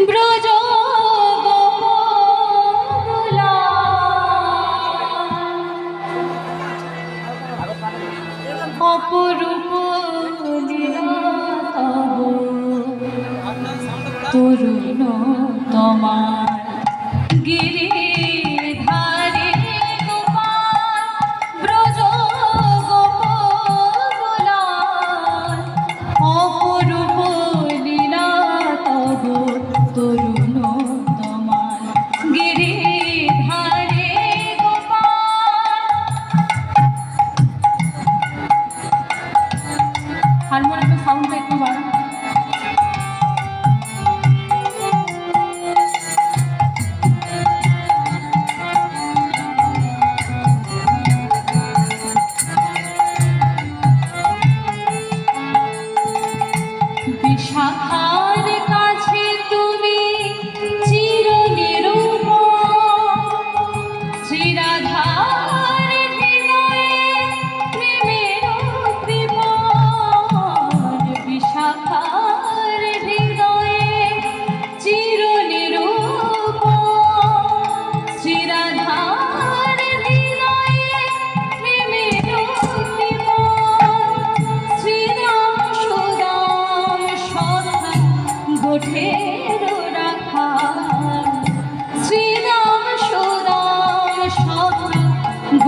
ব্রজ অপরূপ তরুণ তোমার গিরি তরুণ তোমার গিরি ধারে হারমোনিয়ামের সাউন্ড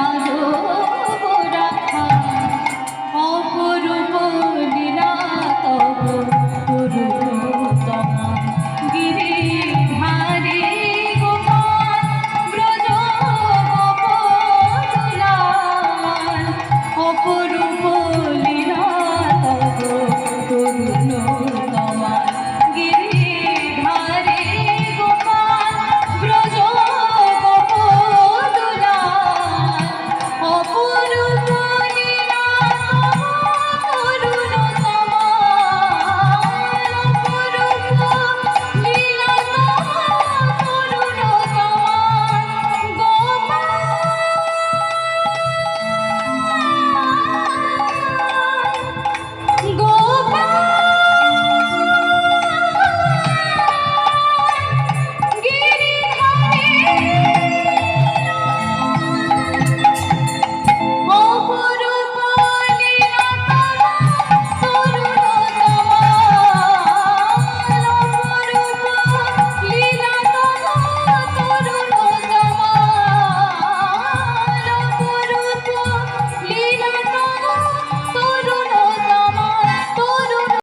Senhor.